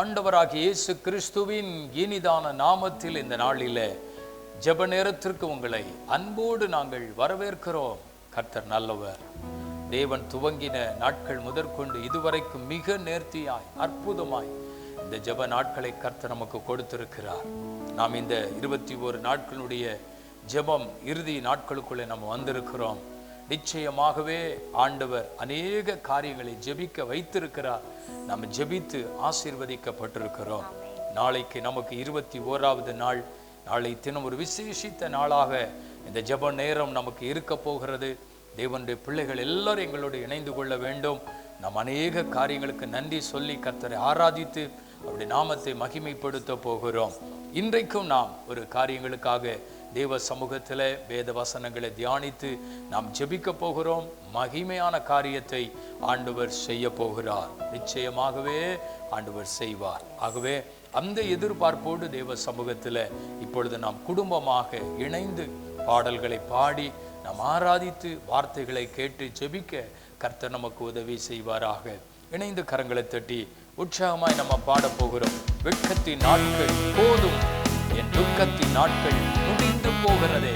ஆண்டவராகிய இயேசு கிறிஸ்துவின் இனிதான நாமத்தில் இந்த நாளில ஜெப நேரத்திற்கு உங்களை அன்போடு நாங்கள் வரவேற்கிறோம். கர்த்தர் நல்லவர். தேவன் துவங்கின நாட்கள் முதற்கொண்டு இதுவரைக்கும் மிக நேர்த்தியாய் அற்புதமாய் இந்த ஜெப நாட்களை கர்த்தர் நமக்கு கொடுத்திருக்கிறார். நாம் இந்த இருபத்தி ஒரு நாட்களுடைய ஜெபம் இறுதி நாட்களுக்குள்ளே நம்ம வந்திருக்கிறோம். நிச்சயமாகவே ஆண்டவர் அநேக காரியங்களை ஜெபிக்க வைத்திருக்கிறார். நம்ம ஜெபித்து ஆசீர்வதிக்கப்பட்டிருக்கிறோம். நாளைக்கு நமக்கு இருபத்தி ஓராவது நாள். நாளை தினம் ஒரு விசேஷித்த நாளாக இந்த ஜெப நேரம் நமக்கு இருக்க போகிறது. தேவனுடைய பிள்ளைகள் எல்லாரும் எங்களோடு இணைந்து கொள்ள வேண்டும். நாம் அநேக காரியங்களுக்கு நன்றி சொல்லி கர்த்தரை ஆராதித்து அவருடைய நாமத்தை மகிமைப்படுத்த போகிறோம். இன்றைக்கும் நாம் ஒரு காரியங்களுக்காக தேவ சமூகத்தில் வேத வசனங்களை தியானித்து நாம் ஜெபிக்க போகிறோம். மகிமையான காரியத்தை ஆண்டவர் செய்ய போகிறார். நிச்சயமாகவே ஆண்டவர் செய்வார். ஆகவே அந்த எதிர்பார்ப்போடு தேவ சமூகத்தில் இப்பொழுது நாம் குடும்பமாக இணைந்து பாடல்களை பாடி நாம் ஆராதித்து வார்த்தைகளை கேட்டு ஜெபிக்க கர்த்தர் நமக்கு உதவி செய்வாராக. இணைந்து கரங்களை தட்டி உற்சாகமாய் நம்ம பாட போகிறோம். வெட்கத்தின் நாட்கள் போதும். என் துக்கத்தின் நாட்கள் முடிந்து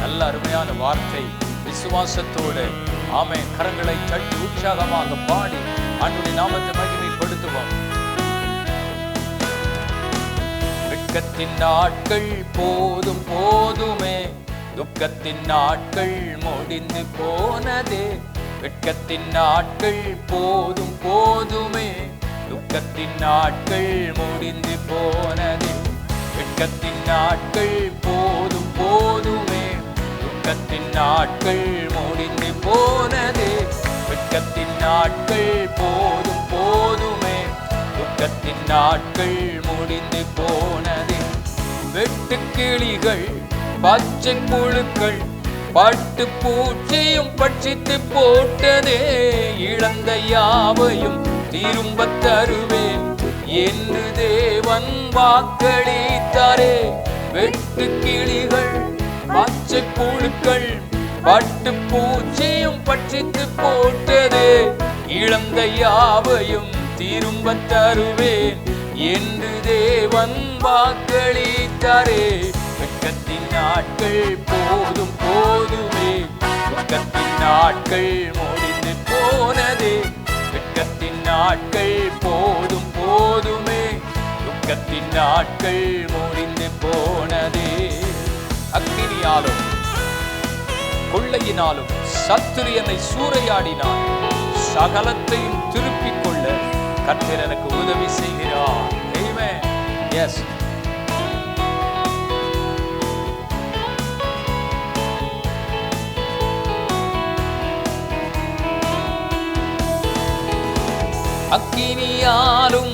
நல்ல அருமையான வார்த்தை விசுவாசத்தோடு. ஆமை கரங்களை தட்டி உற்சாகமாக பாடி ஆண்டுடைய நாமத்தை மகிமைப்படுத்துவோம். வெட்கத்தின் நாட்கள் போதும் போதுமே. துக்கத்தின் நாட்கள் முடிந்து போனதே. வெட்கத்தின் நாட்கள் போதும் போதுமே. துக்கத்தின் நாட்கள் முடிந்து போனதே. வெட்கத்தின் நாட்கள் போ போதுமே. துக்கத்தின் நாட்கள் முடிந்து போனது. வெட்கத்தின் நாட்கள் போதும் போதுமே. துக்கத்தின் நாட்கள் முடிந்து போனதே. வெட்டுக்கிளிகள் பச்சை புழுக்கள் பட்டு பூச்சியும் பட்சித்து போட்டதே. இழந்த யாவையும் திரும்ப தருவேன். என்று தேவன் வாக்களித்தாரே. வெட்டு கிளிகள் பச்சை புழுக்கள் பட்டு பூச்சியும் பட்சித்து போட்டது. இழந்த யாவையும் திரும்ப தருவேன் என்று தேவன் வாக்களித்தாரே. வெட்கத்தின் நாட்கள் போதும் போதுமே. வெட்கத்தின் நாட்கள் முடிந்து போனதே. வெட்கத்தின் நாட்கள் போதும் போதுமே. துக்கத்தின் நாட்கள் முடிந்து போனதே. அக்னியாலும் கொள்ளையினாலும் சத்துரியனை சூறையாடினான். சகலத்தையும் திருப்பிக் கொள்ள கர்த்தர் எனக்கு உதவி செய்கிறார். எஸ் அக்கினியாலும்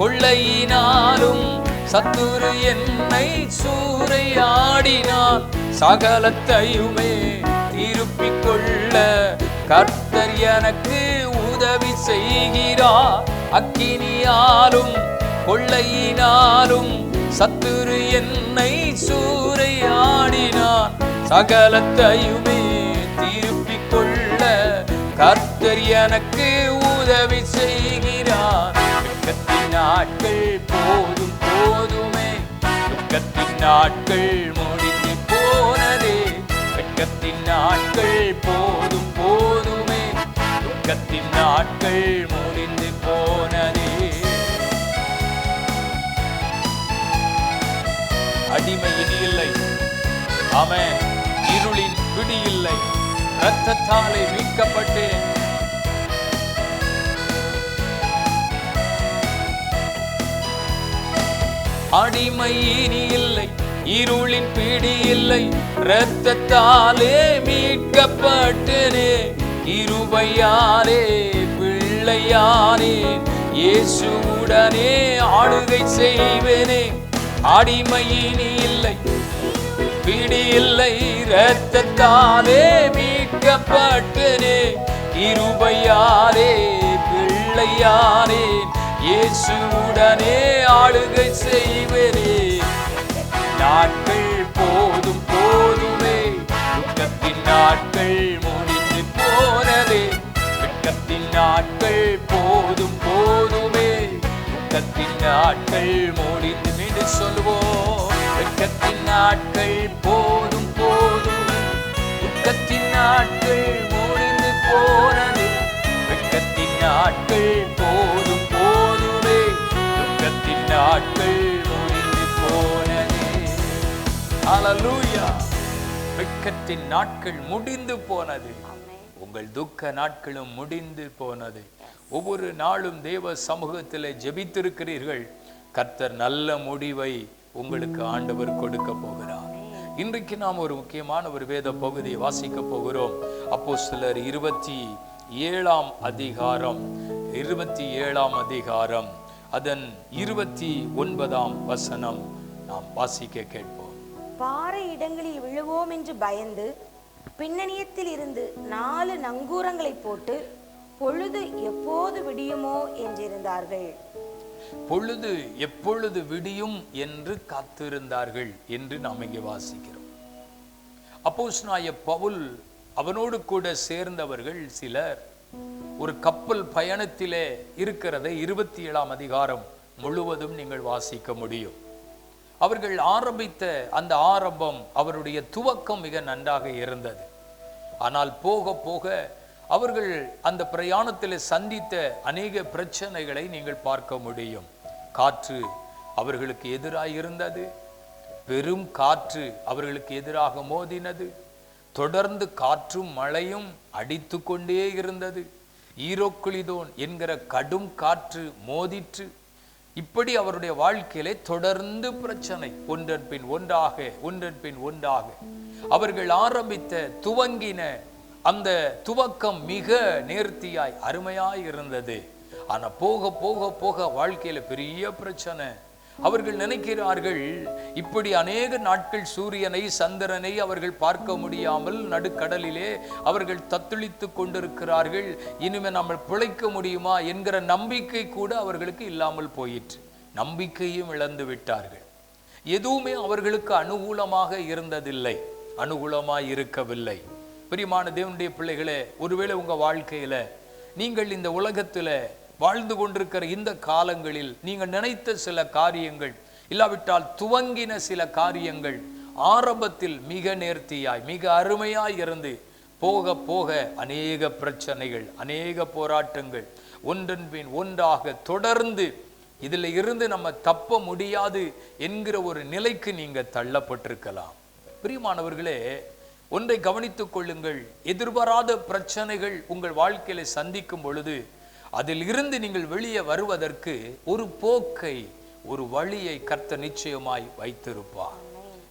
கொள்ளையினாலும் சத்துரு என்னை சூறையாடினான் சகலத்தையுமே திருப்பிக் கொள்ள கர்த்தர் எனக்கு உதவி செய்கிறார். அக்கினியாலும் கொள்ளையினாலும் சத்துரு என்னை சூறையாடினான் சகலத்தையுமே திருப்பிக் கொள்ள கர்த்தர் எனக்கு உதவி செய்கிறார். துக்கத்தின் நாட்கள் போதும் போதுமே. துக்கத்தின் நாட்கள் முடிந்து போனதே. வெட்கத்தின் நாட்கள் போதும் போதுமே. துக்கத்தின் நாட்கள் முடிந்து போனதே. அடிமை இனி இல்லை. அவன் இருளின் பிடி இல்லை. இரத்தத்தாலே மீட்கப்பட்டேன். அடிமை இனி இல்லை இருளின் பிடி இல்லை. இரத்தத்தாலே மீட்கப்பட்டனே இருபையாரே பிள்ளையானே. இயேசுடனே ஆளுகை செய்வேனே. அடிமை இனி இல்லை பிடி இல்லை. இரத்தத்தாலே மீட்கப்பட்டனே இருபையாரே பிள்ளையானே. இயேசுடனே ஆளுகை செய்வரே. நாட்கள் போதும் போதுமே. துக்கத்தின் நாட்கள் முடிந்து போனதே. வெட்கத்தின் நாட்கள் போதும் போதுமே. துக்கத்தின் நாட்கள் முடிந்து மீண்டும் சொல்லுவோம். வெட்கத்தின் நாட்கள் போ வெட்கத்தின் நாட்கள் முடிந்து போனது. உங்கள் துக்க நாட்களும் முடிந்து போனது. ஒவ்வொரு நாளும் தேவ சமூகத்தில் ஜெபித்திருக்கிறீர்கள். கர்த்தர் நல்ல முடிவை உங்களுக்கு ஆண்டவர் கொடுக்க போகிறார். இன்றைக்கு நாம் ஒரு முக்கியமான ஒரு வேத பகுதியை வாசிக்க போகிறோம். அப்போ சிலர் இருபத்தி ஏழாம் அதிகாரம். இருபத்தி ஏழாம் அதிகாரம். அதன் இருபத்தி ஒன்பதாம் வசனம் நாம் வாசிக்க கேட்போம். பாறை இடங்களில் விழுவோம் என்று பயந்து பின்னணியத்தில் இருந்து நாலு நங்கூரங்களை போட்டு பொழுது எப்போது விடியுமோ என்றிருந்தார்கள். பொழுது எப்பொழுது விடியும் என்று காத்திருந்தார்கள் என்று நாம் இங்கே வாசிக்கிறோம். அப்போஸ்தலனாகிய பவுல் அவனோடு கூட சேர்ந்தவர்கள் சிலர் ஒரு கப்பல் பயணத்திலே இருக்கிறதை இருபத்தி ஏழாம் அதிகாரம் முழுவதும் நீங்கள் வாசிக்க முடியும். அவர்கள் ஆரம்பித்த அந்த ஆரம்பம் அவருடைய துவக்கம் மிக நன்றாக இருந்தது. ஆனால் போக போக அவர்கள் அந்த பிரயாணத்தில் சந்தித்த அநேக பிரச்சனைகளை நீங்கள் பார்க்க முடியும். காற்று அவர்களுக்கு எதிராக இருந்தது. பெரும் காற்று அவர்களுக்கு எதிராக மோதினது. தொடர்ந்து காற்றும் மழையும் அடித்து கொண்டே இருந்தது. ஈரோக்குளிதோன் என்கிற கடும் காற்று மோதிற்று. இப்படி அவருடைய வாழ்க்கையிலே தொடர்ந்து பிரச்சனை. ஒன்றன் பின் ஒன்றாக ஒன்றன் பின் ஒன்றாக. அவர்கள் ஆரம்பித்த துவங்கின அந்த துவக்கம் மிக நேர்த்தியாய் அருமையாய் இருந்தது. ஆனா போக போக போக வாழ்க்கையில பெரிய பிரச்சனை. அவர்கள் நினைக்கிறார்கள் இப்படி அநேக நாட்கள் சூரியனை சந்திரனை அவர்கள் பார்க்க முடியாமல் நடுக்கடலிலே அவர்கள் தத்துளித்து கொண்டிருக்கிறார்கள். இனிமே நம்ம பிழைக்க முடியுமா என்கிற நம்பிக்கை கூட அவர்களுக்கு இல்லாமல் போயிற்று. நம்பிக்கையும் இழந்து விட்டார்கள். எதுவுமே அவர்களுக்கு அனுகூலமாக இருந்ததில்லை. அனுகூலமாக இருக்கவில்லை. பிரியமான தேவனுடைய பிள்ளைகளே ஒருவேளை உங்கள் வாழ்க்கையில் நீங்கள் இந்த உலகத்தில் வாழ்ந்து கொண்டிருக்கிற இந்த காலங்களில் நீங்கள் நினைத்த சில காரியங்கள் இல்லாவிட்டால் துவங்கின சில காரியங்கள் ஆரம்பத்தில் மிக நேர்த்தியாய் மிக அருமையாய் இருந்து போக போக அநேக பிரச்சனைகள் அநேக போராட்டங்கள் ஒன்றன் பின் ஒன்றாக தொடர்ந்து இதில் இருந்து நம்ம தப்ப முடியாது என்கிற ஒரு நிலைக்கு நீங்கள் தள்ளப்பட்டிருக்கலாம். பிரியமானவர்களே ஒன்றை கவனித்துக் கொள்ளுங்கள். எதிர்பாராத பிரச்சனைகள் உங்கள் வாழ்க்கையில சந்திக்கும் பொழுது அதில் இருந்து நீங்கள் வெளியே வருவதற்கு ஒரு போக்கை ஒரு வழியை கர்த்த நிச்சயமாய் வைத்திருப்பார்.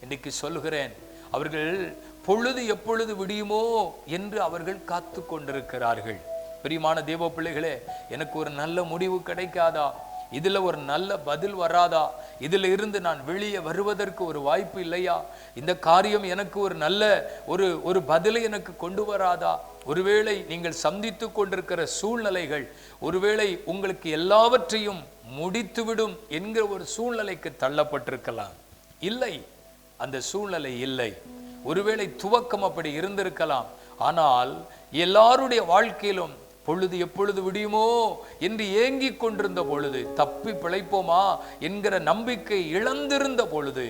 இன்னைக்கு சொல்கிறேன் அவர்கள் பொழுது எப்பொழுது விடியுமோ என்று அவர்கள் காத்து கொண்டிருக்கிறார்கள். பிரியமான தேவ பிள்ளைகளே எனக்கு ஒரு நல்ல முடிவு கிடைக்காதா? இதுல ஒரு நல்ல பதில் வராதா? இதுல இருந்து நான் வெளியே வருவதற்கு ஒரு வாய்ப்பு இல்லையா? இந்த காரியம் எனக்கு ஒரு நல்ல ஒரு ஒரு பதிலை எனக்கு கொண்டு வராதா? ஒருவேளை நீங்கள் சந்தித்து கொண்டிருக்கிற சூழ்நிலைகள் ஒருவேளை உங்களுக்கு எல்லாவற்றையும் முடித்துவிடும் என்கிற ஒரு சூழ்நிலைக்கு தள்ளப்பட்டிருக்கலாம். இல்லை அந்த சூழ்நிலை இல்லை. ஒருவேளை துவக்கம் அப்படி இருந்திருக்கலாம். ஆனால் எல்லாருடைய வாழ்க்கையிலும் பொழுது எப்பொழுது விடியுமோ என்று ஏங்கிக் கொண்டிருந்த பொழுது தப்பி பிழைப்போமா என்கிற நம்பிக்கை இழந்திருந்த பொழுது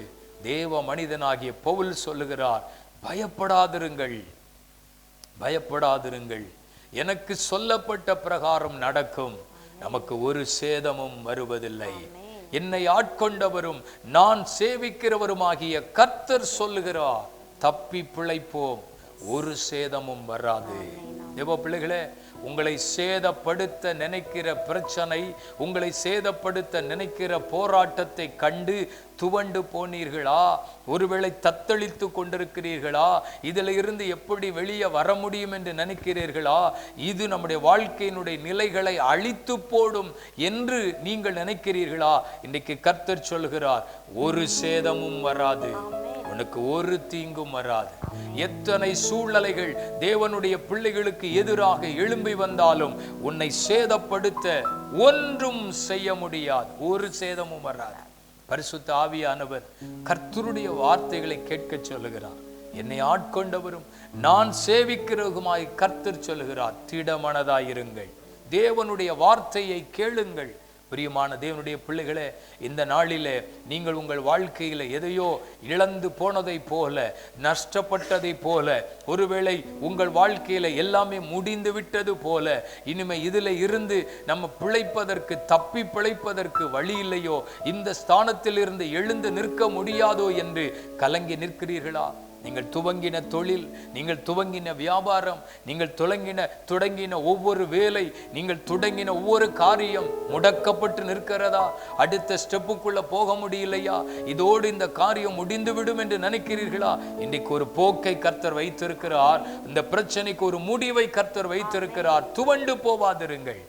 தேவ மனிதனாகிய பவுல் சொல்லுகிறார் பயப்படாதிருங்கள். பயப்படாதிருங்கள். எனக்கு சொல்லப்பட்ட பிரகாரம் நடக்கும். நமக்கு ஒரு சேதமும் வருவதில்லை. என்னை ஆட்கொண்டவரும் நான் சேவிக்கிறவருமாகிய கர்த்தர் சொல்லுகிறார் தப்பி பிழைப்போம். ஒரு சேதமும் வராது. தேவ பிள்ளைகளே உங்களை சேதப்படுத்த நினைக்கிற பிரச்சனை உங்களை சேதப்படுத்த நினைக்கிற போராட்டத்தை கண்டு துவண்டு போனீர்களா? ஒருவேளை தத்தளித்து கொண்டிருக்கிறீர்களா? இதில் இருந்து எப்படி வெளியே வர முடியும் என்று நினைக்கிறீர்களா? இது நம்முடைய வாழ்க்கையினுடைய நிலைகளை அழித்து போடும் என்று நீங்கள் நினைக்கிறீர்களா? இன்னைக்கு கர்த்தர் சொல்கிறார் ஒரு சேதமும் வராது. உனக்கு ஒரு தீங்கும் வராது. எத்தனை சூழ்நிலைகள் தேவனுடைய பிள்ளைகளுக்கு எதிராக எழும்பி வந்தாலும் உன்னை சேதப்படுத்த ஒன்றும் செய்ய முடியாது. ஒரு சேதமும் வராது. பரிசுத்த ஆவியானவர் கர்த்தருடைய வார்த்தைகளை கேட்க சொல்லுகிறார். என்னை ஆட்கொண்டவரும் நான் சேவிக்கிறவருமாய் கர்த்தர் சொல்லுகிறார். திடமனதாயிருங்கள். தேவனுடைய வார்த்தையை கேளுங்கள். பிரியமான தேவனுடைய பிள்ளைகளே இந்த நாளிலே நீங்கள் உங்கள் வாழ்க்கையில எதையோ இழந்து போனதை போல நஷ்டப்பட்டதை போல ஒருவேளை உங்கள் வாழ்க்கையில எல்லாமே முடிந்து விட்டது போல இனிமே இதுல இருந்து நம்ம பிழைப்பதற்கு தப்பி பிழைப்பதற்கு வழி இல்லையோ இந்த ஸ்தானத்தில் இருந்து எழுந்து நிற்க முடியாதோ என்று கலங்கி நிற்கிறீர்களா? நீங்கள் துவங்கின தொழில் நீங்கள் துவங்கின வியாபாரம் நீங்கள் துவங்கின தொடங்கின ஒவ்வொரு வேலை நீங்கள் தொடங்கின ஒவ்வொரு காரியம் முடக்கப்பட்டு நிற்கிறதா? அடுத்த ஸ்டெப்புக்குள்ள போக முடியலையா? இதோடு இந்த காரியம் முடிந்துவிடும் என்று நினைக்கிறீர்களா? இன்றைக்கு ஒரு போக்கை கர்த்தர் வைத்திருக்கிறார். இந்த பிரச்சனைக்கு ஒரு முடிவை கர்த்தர் வைத்திருக்கிறார். துவண்டு போவாதிருங்கள்.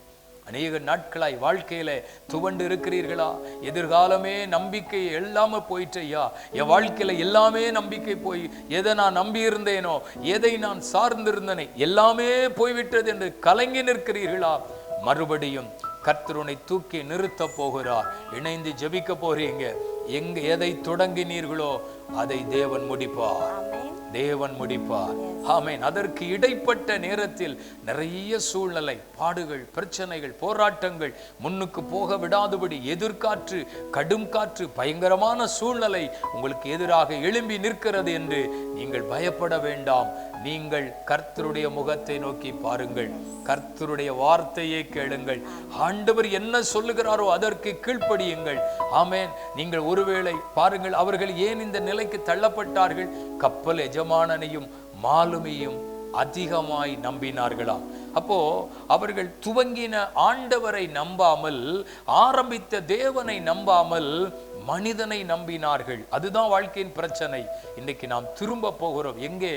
அநேக நாட்களாய் வாழ்க்கையில துவண்டு இருக்கிறீர்களா? எதிர்காலமே நம்பிக்கை எல்லாம போயிட்டு ஐயா என் வாழ்க்கையில எல்லாமே நம்பிக்கை போய் எதை நான் நம்பி இருந்தேனோ எதை நான் சார்ந்திருந்தேனே எல்லாமே போய்விட்டது என்று கலங்கி நிற்கிறீர்களா? மறுபடியும் கர்த்தருனை தூக்கி நிறுத்த போகிறார். இணைந்து ஜெபிக்க போறீங்க. எங்க எதை தொடங்கினீர்களோ அதை தேவன் முடிப்பார். ஆமென். தேவன் முடிப்பார். ஆமேன். அதற்கு இடைப்பட்ட நேரத்தில் நிறைய சூழ்நிலை பாடுகள் பிரச்சனைகள் போராட்டங்கள் முன்னுக்கு போக விடாதபடி எதிர்காற்று கடும் காற்று பயங்கரமான சூழ்நிலை உங்களுக்கு எதிராக எழும்பி நிற்கிறது என்று நீங்கள் பயப்பட வேண்டாம். நீங்கள் கர்த்தருடைய முகத்தை நோக்கி பாருங்கள். கர்த்தருடைய வார்த்தையை கேளுங்கள். ஆண்டவர் என்ன சொல்லுகிறாரோ அதற்கு கீழ்ப்படியுங்கள். ஆமேன். நீங்கள் ஒருவேளை பாருங்கள் அவர்கள் ஏன் இந்த நிலைக்கு தள்ளப்பட்டார்கள்? கப்பல் எஜமானனையும் மாலுமியும் அதிகமாய் நம்பினார்களாம் அப்போ அவர்கள் துவங்கின ஆண்டவரை நம்பாமல் ஆரம்பித்த தேவனை நம்பாமல் மனிதனை நம்பினார்கள். அதுதான் வாழ்க்கையின் பிரச்சனை. இன்னைக்கு நாம் திரும்ப போகிறோம். எங்கே?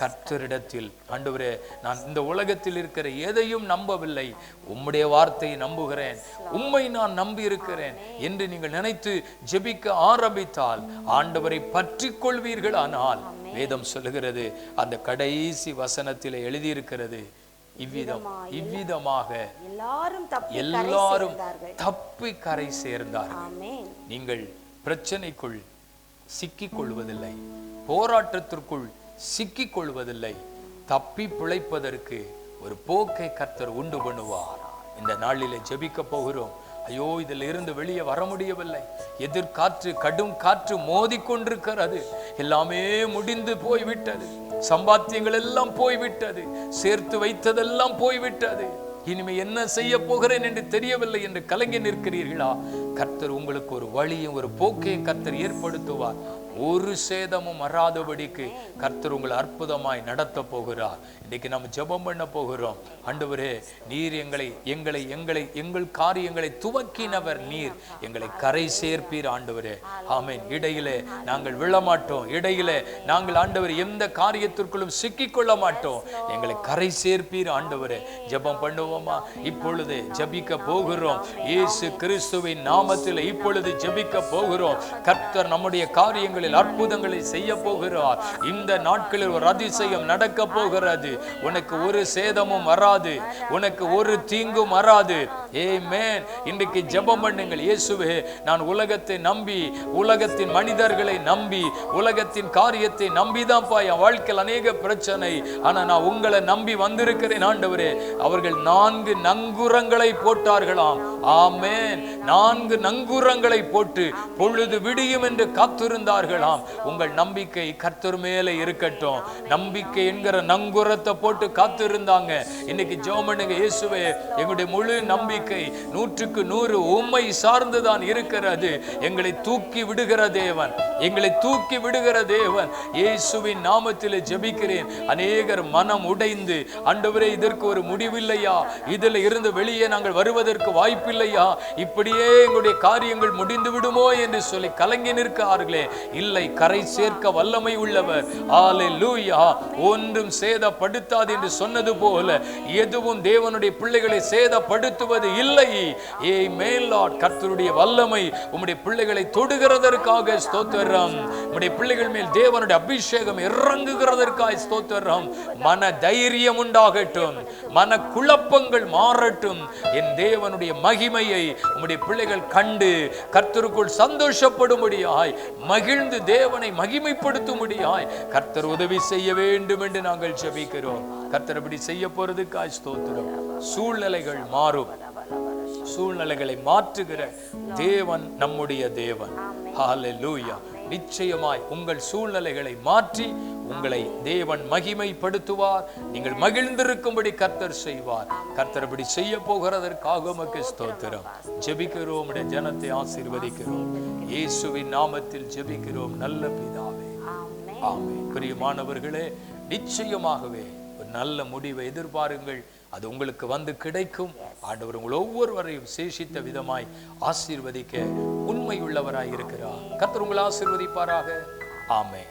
கர்த்தரிடத்தில். ஆண்டவரே நான் இந்த உலகத்தில் இருக்கிற எதையும் நம்பவில்லை. உம்முடைய வார்த்தையை நம்புகிறேன். உம்மை நான் நம்பி இருக்கிறேன் என்று நீங்கள் நினைத்து ஜெபிக்க ஆரம்பித்தால் ஆண்டவரை பற்றி கொள்வீர்கள் ஆனால் வேதம் சொல்லுகிறது அந்த கடைசி வசனத்தில் எழுதியிருக்கிறது இவ்விதம் இவ்விதமாக எல்லாரும் தப்பி கரை எல்லாரும் தப்பி கரை சேர்ந்தார்கள். நீங்கள் பிரச்சனைக்குள் சிக்கிக் கொள்வதில்லை போராட்டத்திற்குள் சிக்கிக் கொள்வதில்லை தப்பி பிழைப்பதற்கு ஒரு போக்கை கர்த்தர் உண்டு பண்ணுவார். இந்த நாளிலே ஜெபிக்க போகிறோம். ஐயோ இதில் இருந்து வெளியே வர முடியவில்லை. எதிர்காற்று கடும் காற்று மோதிக்கொண்டிருக்கிறது. எல்லாமே முடிந்து போய்விட்டது. சம்பாத்தியங்கள் எல்லாம் போய்விட்டது. சேர்த்து வைத்ததெல்லாம் போய்விட்டது. இனிமே என்ன செய்ய போகிறேன் என்று தெரியவில்லை என்று கலங்கி நிற்கிறீர்களா? கர்த்தர் உங்களுக்கு ஒரு வழியும் ஒரு போக்கையும் கர்த்தர் ஏற்படுத்துவார். ஒரு சேதமும் வராதபடிக்கு கர்த்தர் உங்களை அற்புதமாய் நடத்த போகிறார். இன்னைக்கு நம்ம ஜெபம் பண்ண போகிறோம். ஆண்டவரே நீர் எங்களை எங்களை எங்களை எங்கள் காரியங்களை துவக்கினவர் நீர். எங்களை கரை சேர்ப்பீர் ஆண்டவரே. ஆமேன். இடையிலே நாங்கள் விழமாட்டோம். இடையிலே நாங்கள் ஆண்டவர் எந்த காரியத்திற்குள்ளும் சிக்கிக்கொள்ள மாட்டோம் எங்களை கரை சேர்ப்பீர் ஆண்டவரே. ஜெபம் பண்ணுவோமா? இப்பொழுது ஜபிக்க போகிறோம். இயேசு கிறிஸ்துவின் நாமத்தில் இப்பொழுது ஜபிக்க போகிறோம். கர்த்தர் நம்முடைய காரியங்களில் அற்புதங்களை செய்ய போகிறார். இந்த நாட்களில் ஒரு அதிசயம் நடக்க போகிறது. உனக்கு ஒரு சேதமும் வராது. உனக்கு ஒரு தீங்கும் வராது. ஏமேன் இன்றைக்கு ஜெபம் பண்ணுங்கள். இயேசுவே நான் உலகத்தை நம்பி உலகத்தின் மனிதர்களை நம்பி உலகத்தின் காரியத்தை நம்பிதான்ப்பா. என் வாழ்க்கையில் அநேக பிரச்சனை. ஆனால் நான் உங்களை நம்பி வந்திருக்கிறேன் ஆண்டவரே. அவர்கள் நான்கு நங்குரங்களை போட்டார்களாம். ஆமேன் நான்கு நங்குரங்களை போட்டு பொழுது விடியும் என்று காத்திருந்தார்களாம். உங்கள் நம்பிக்கை கர்த்தர் மேலே இருக்கட்டும். நம்பிக்கை என்கிற நங்குரத்தை போட்டு காத்து இருந்தாங்க இன்னைக்கு ஜோமனுங்க இயேசுவே எங்களுடைய முழு நம்பிக்கை நூற்றுக்கு நூறு உண்மை சார்ந்துதான் இருக்கிறது. எங்களை தூக்கி விடுகிற தேவன் எங்களை தூக்கி விடுகிற தேவன். இயேசுவின் நாமத்தில் ஜெபிக்கிறேன். அநேகர் மனம் உடைந்து அண்டவரே இதற்கு ஒரு முடிவில்லையா? இதில் இருந்து வெளியே நாங்கள் வருவதற்கு வாய்ப்பில்லையா? இப்படியே எங்களுடைய காரியங்கள் முடிந்து விடுமோ? என்று சொல்லி கலங்கி நிற்கிறார்களே. இல்லை கரை சேர்க்க வல்லமை உள்ளவர். ஆலே லூயா ஒன்றும் சேதப்பட சேதப்படுத்தாது என்று சொன்னது போல எதுவும் தேவனுடைய பிள்ளைகளை சேதப்படுத்துவது இல்லை. ஏ மேலாட் கர்த்தருடைய வல்லமை உம்முடைய பிள்ளைகளை தொடுகிறதற்காக ஸ்தோத்திரம். உம்முடைய பிள்ளைகள் மேல் தேவனுடைய அபிஷேகம் இறங்குகிறதற்காக ஸ்தோத்திரம். மன தைரியம் உண்டாகட்டும். மன குழப்பங்கள் மாறட்டும். என் தேவனுடைய மகிமையை உம்முடைய பிள்ளைகள் கண்டு கர்த்தருக்குள் சந்தோஷப்படும்படியாய் மகிழ்ந்து தேவனை மகிமைப்படுத்தும்படியாய் கர்த்தர் உதவி செய்ய வேண்டும் என்று நாங்கள் ஜெபிக்கிறோம். கர்த்தர் அப்படி செய்ய போறதுக்காய் ஸ்தோத்திரம். சூழ்நிலைகள் மாறும். சூழ்நிலைகளை மாற்றுகிற தேவன் நம்முடைய தேவன். நிச்சயமாய் உங்கள் சூழ்நிலைகளை மாற்றி உங்களை தேவன் மகிமைப்படுத்துவார். நீங்கள் மகிழ்ந்திருக்கும்படி கர்த்தர் செய்வார். கர்த்தர் இப்படி செய்ய போகிறதற்காக உமக்கு ஸ்தோத்திரம். ஜெபிக்கிறோம் ஜனத்தை ஆசீர்வதிக்கிறோம். இயேசுவின் நாமத்தில் ஜெபிக்கிறோம் நல்ல பிதாவே. ஆமென். பிரியமானவர்களே நிச்சயமாகவே ஒரு நல்ல முடிவை எதிர்பாருங்கள். அது உங்களுக்கு வந்து கிடைக்கும். ஆண்டவர் உங்கள் ஒவ்வொருவரையும் சேஷித்த விதமாய் ஆசீர்வதிக்க உண்மை உள்ளவராய் இருக்கிறார் கத்தர் உங்களை ஆசீர்வதிப்பாராக. ஆமே